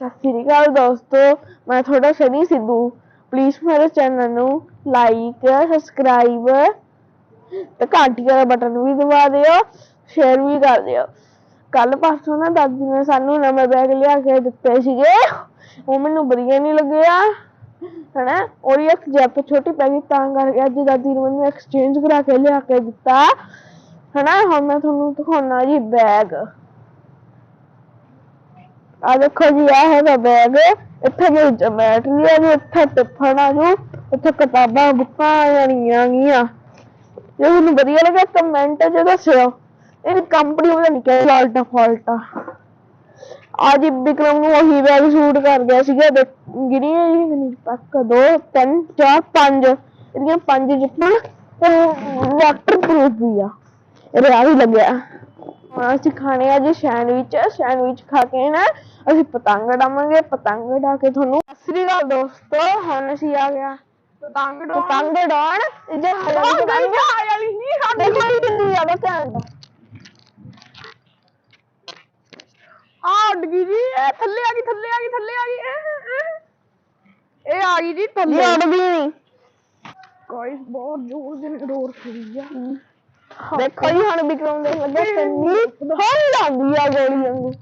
ਸਤਿ ਸ੍ਰੀ ਅਕਾਲ ਦੋਸਤੋ, ਮੈਂ ਤੁਹਾਡਾ ਸਨੀ ਸਿੱਧੂ। ਪਲੀਜ਼ ਮੇਰੇ ਚੈਨਲ ਨੂੰ ਲਾਈਕ ਸਬਸਕ੍ਰਾਈਬ ਤੇ ਘੰਟੀ ਵਾਲਾ ਬਟਨ ਵੀ ਦਬਾ ਦਿਓ ਸ਼ੇਅਰ ਵੀ ਕਰ ਦਿਓ। ਕੱਲ ਪਰਸੋਂ ਨਾ ਦਾਦੀ ਨੇ ਸਾਨੂੰ ਨਵੇਂ ਬੈਗ ਲਿਆ ਕੇ ਦਿੱਤੇ ਸੀਗੇ। ਉਹ ਮੈਨੂੰ ਵਧੀਆ ਨਹੀਂ ਲੱਗਿਆ, ਹਨਾ? ਔਰ ਇੱਕ ਜੈਪ ਛੋਟੀ ਪੈ ਗਈ, ਤਾਂ ਕਰਕੇ ਅੱਜ ਦਾਦੀ ਨੇ ਮੈਨੂੰ ਐਕਸਚੇਂਜ ਕਰਾ ਕੇ ਲਿਆ ਕੇ ਦਿੱਤਾ। ਹਨਾ? ਹੁਣ ਮੈਂ ਤੁਹਾਨੂੰ ਦਿਖਾਉਣਾ ਜੀ ਬੈਗ ਆ ਦੇਖੋ ਜੀ ਆ ਹੈਗਾ ਬੈਗ ਇੱਥੇ ਮੇਰੀ ਜਮੈਟਰੀ ਆ ਜੀ, ਇੱਥੇ ਟਿਫਨ ਆ ਜੀ, ਇੱਥੇ ਕਿਤਾਬਾਂ, ਬੁੱਕਾਂ ਜਾਣੀਆਂ ਗੀਆਂ ਜੇ ਤੁਹਾਨੂੰ ਵਧੀਆ ਲੱਗਾ ਕਮੈਂਟ 'ਚ ਦੱਸਿਓ। ਇਹ ਕੰਪਨੀ ਉਹਦਾ ਨਹੀਂ ਕਿਹਾ ਫਾਲਟ ਫਾਲਟ ਅੱਜ ਵਿਕਰਮ ਨੂੰ ਉਹੀ ਬੈਗ ਸ਼ੂਟ ਕਰ ਗਿਆ ਸੀਗਾ ਦੇਖ ਜੀ ਕਿੰਨੀ ਤੱਕ ਦੋ, ਤਿੰਨ, ਚਾਰ, ਪੰਜ। ਇਹਦੀਆਂ ਪੰਜ ਜਿੱਪਾਂ ਤੇ ਵਾਟਰਪ੍ਰੂਫ ਵੀ ਆ। ਇਹ ਆ ਵੀ ਲੱਗਿਆ। ਹੁਣ ਅਸੀਂ ਖਾਣੇ ਆ ਜੀ ਸੈਂਡਵਿਚ ਸੈਂਡਵਿਚ ਖਾ ਕੇ ਨਾ ਅਸੀਂ ਪਤੰਗ ਡਾਵਾਂਗੇ ਪਤੰਗ ਡਾ ਕੇ ਤੁਹਾਨੂੰ ਸਤਿ ਸ੍ਰੀ ਅਕਾਲ ਦੋਸਤੋ ਹੁਣ ਅਸੀਂ ਆ ਗਿਆ ਪਤੰਗ ਪਤੰਗ ਡਾਉਣ ਜੇ ਹਜ਼ਾਰੀ ਪਤੰਗ ਵਾਲੀ ਨਹੀਂ ਸਾਡੀ ਜੀ ਕਿੰਨੀ ਜ਼ਿਆਦਾ ਧਿਆਨ ਦਾ ਆ ਉੱਡ ਗਈ ਜੀ ਇਹ ਥੱਲੇ ਆ ਗਈ ਥੱਲੇ ਆ ਗਈ ਥੱਲੇ ਆ ਗਈ ਇਹ, ਇਹ। ਇਹ। ਆ ਗਈ ਜੀ ਥੱਲੇ। ਉੱਡਦੀ ਨਹੀਂ ਗਾਇਸ ਬਹੁਤ ਜ਼ੋਰ ਦੇ ਨਾਲ ਡੋਰ ਖੜੀ ਆ। ਦੇਖੋ ਜੀ। ਹੁਣ ਵਿਕਰਮ ਦੇ ਲੱਗਾ ਕਿੰਨੀ ਹੌਲੀ ਜਾਂਦੀ ਆ ਗੋਲੀ ਵਾਂਗੂ।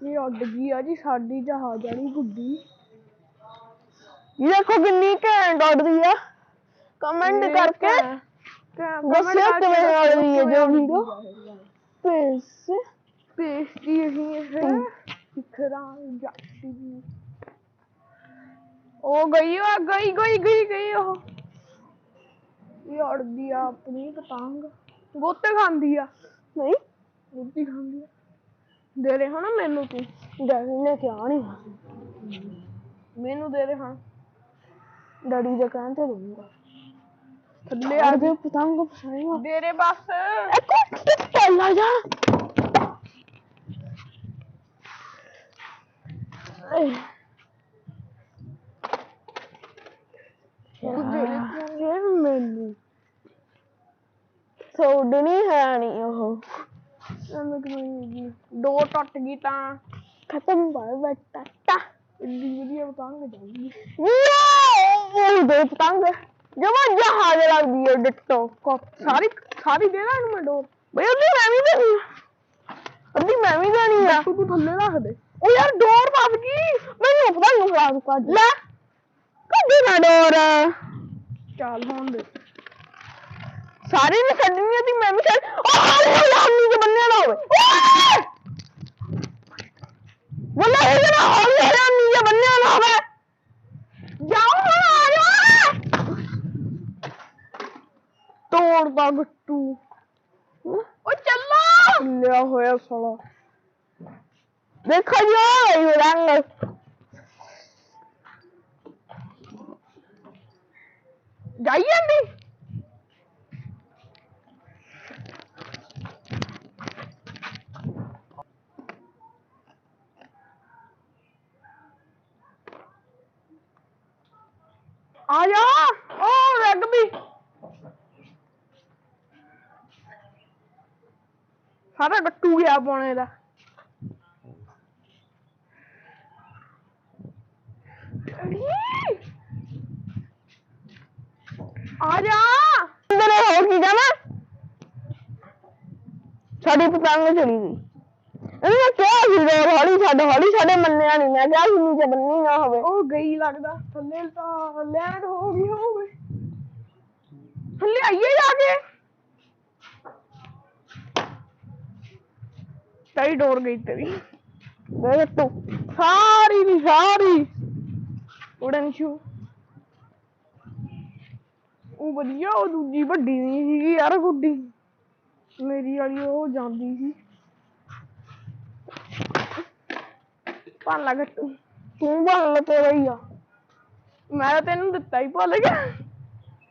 ਇਹ ਉੱਡ ਗਈ ਆ ਜੀ ਸਾਡੀ ਜਹਾਜ਼ ਵਾਲੀ ਗੁੱਡੀ। ਇਹ ਦੇਖੋ ਕਿੰਨੀ ਘੈਂਟ ਉੱਡਦੀ ਆ। ਕਮੈਂਟ ਕਰਕੇ ਦੱਸਿਓ ਕਿਵੇਂ ਉੱਡਦੀ ਹੈ ਜੋ ਵੀਡੀਓ। ਪੇਸ ਪੇਸਟੀ ਹੀ। ਹੈ। ਸਿਖਰਾਂ ਦੀ। ਉਹ ਗਈ ਉਹ ਗਈ ਗਈ ਗਈ ਗਈ ਉਹ। ਇਹ ਉੜਦੀ ਆ ਆਪਣੀ ਪਤੰਗ ਗੋਤੇ ਖਾਂਦੀ ਆ। ਨਹੀਂ ਰੋਟੀ ਖਾਂਦੀ ਆ। ਦੇ ਰਹੇ ਹਨਾ ਮੈਨੂੰ ਤੂੰ। ਡੈਡੀ ਨੇ ਕਿਹਾ ਨਹੀਂ ਮੈਨੂੰ ਦੇ ਰਹੇ ਹਾਂ। ਡੈਡੀ ਦੇ ਕਹਿਣ ਤੇ ਦੂੰਗਾ ਥੱਲੇ ਆ ਦੇ ਪਤੰਗ ਪਸਾਏਗਾ ਦੇ ਰੇ ਬਸ। ਇੱਕ ਟੱਲਾ ਜਾ। ਤੂੰ ਦੇ ਰੇ ਯਾਰ ਮੈਨੂੰ ਸੋਡਣੀ ਹੈ ਨਹੀਂ ਉਹ ਐਵੇਂ ਕਿਵੇਂ ਹੋਊਗੀ ਦੋ ਟੁੱਟ ਗਈ ਤਾਂ। ਖਤਮ ਕਰ ਬਟਾ ਇੰਨੀ ਵਧੀਆ ਪਤੰਗ ਜਾਊਗੀ ਉਹ ਦੇ ਪਤੰਗ। ਜਮਾ ਜਹਾਜ਼ ਲੱਗਦੀ ਹੈ ਡਿੱਟੋ ਸਾਰੀ ਸਾਰੀ ਦੇ ਦਾਂ ਮੈਂ ਡੋਰ ਬਈ ਉਹਦੀ ਮੈਂ ਵੀ ਦੇਣੀ ਉਹਦੀ ਮੈਂ ਵੀ ਦੇਣੀ ਆ। ਤੂੰ ਥੱਲੇ ਰੱਖ ਦੇ। ਉਹ ਯਾਰ ਡੋਰ ਵੱਜ ਗਈ। ਮੈਨੂੰ ਪਤਾ ਨਹੀਂ ਖਰਾਬ ਕਰ ਲੈ। ਕੱਢੀ ਨਾ ਡੋਰ। ਚੱਲ ਹੋਣ ਦੇ। ਸਾਰੇ ਨੇ ਛੱਡਣੀ ਸੀ ਮੈਂ ਵੀ ਛੱਡ ਉਹ ਹਾਲੇ ਲਾਮੀ ਚ ਬੰਨਿਆ ਨਾ ਹੋਵੇ। ਓਏ! ਬੋਲਾ ਇਹ ਨਾ ਹੌਲੀ ਲਾਮੀ ਚ ਬੰਨਿਆ ਨਾ ਹੋਵੇ। ਜਾਓ ਹੁਣ ਆ ਜਾ ਤੋੜਦਾ ਗੱਟੂ ਓ ਚੱਲੋ। ਲਿਆ ਹੋਇਆ ਸਾਲਾ। ਦੇਖੋ ਜੀ ਰੰਗ। ਜਾਈ ਜਾਂਦੀ। ਆ ਜਾ। ਓ ਰੈਗ ਵੀ ਸਾਰਾ ਗੱਟੂ ਗਿਆ ਪਾਉਣੇ ਦਾ। ਆ ਜਾ। ਅੰਦਰ ਹੋ ਕੀ ਜਾਣਾ? ਸਾਡੀ ਪਤੰਗ ਚਲੀ ਗਈ ਇਹਨੂੰ ਕਿਹਾ ਸੀ ਰੋਡ ਹੌਲੀ ਛੱਡ ਹੌਲੀ ਛੱਡ ਮੰਨਿਆ ਨਹੀਂ ਮੈਂ ਕਿਹਾ ਸੀ ਨੀਚੇ ਬੰਨੀ ਨਾ ਹੋਵੇ। ਉਹ ਗਈ ਲੱਗਦਾ। ਥੱਲੇ ਤਾਂ ਲੈਂਡ ਹੋ ਗਈ ਹੋਵੇ। ਥੱਲੇ ਆਈਏ ਜਾ ਕੇ। ਤੇਰੀ ਡੋਰ ਗਈ ਤੇਰੀ। ਦੇਖ ਤੂੰ। ਸਾਰੀ ਦੀ ਸਾਰੀ। ਉੜਨ ਸ਼ੂ ਉਹ ਵਧੀਆ ਉਹ ਦੂਜੀ ਵੱਡੀ ਨਹੀਂ ਸੀਗੀ ਯਾਰ ਗੁੱਡੀ। ਮੇਰੀ ਵਾਲੀ ਉਹ ਜਾਂਦੀ ਸੀ। ਭੰਨ ਲਾ ਗੱਟੂ ਤੂੰ ਬਣ ਤੇਰਾ ਹੀ ਆ। ਮੈਂ ਤੈਨੂੰ ਦਿੱਤਾ ਹੀ ਭੁੱਲ ਗਿਆ।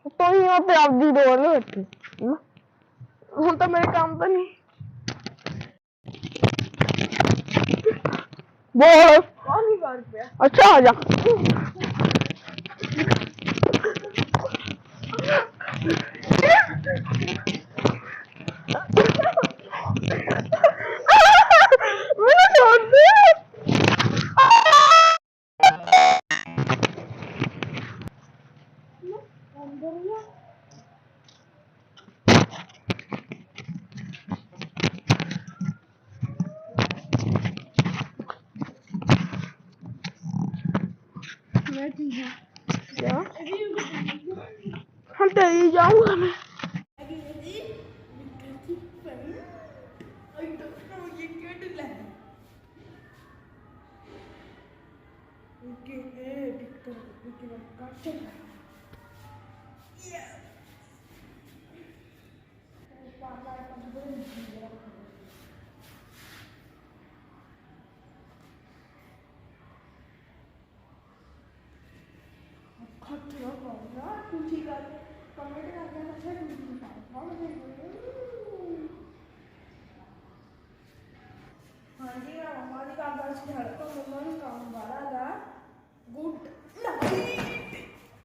ਤੂੰ ਹੀ ਉਹ ਤੇ ਆਪਦੀ ਡੋਰ ਬੈਠੀ ਹਮ? ਹੁਣ ਤਾਂ ਮੇਰੇ ਕੰਮ ਤਾਂ ਨਹੀਂ। ਬੋਲ। ਕੌਣ ਕਰ ਪਿਆ। ਅੱਛਾ ਆ ਜਾ। ਬੈਠੀ ਹਾਂ ਕਿਆ ਹੁਣ ਤੇ ਹੀ ਜਾਊਂਗਾ ਮੈਂ ਹਾਂਜੀ ਮੈਂ ਮੰਮਾ ਦੀ ਗੱਲ ਦੱਸ ਛੱਡ ਤਾ ਮੰਮਾ ਨੂੰ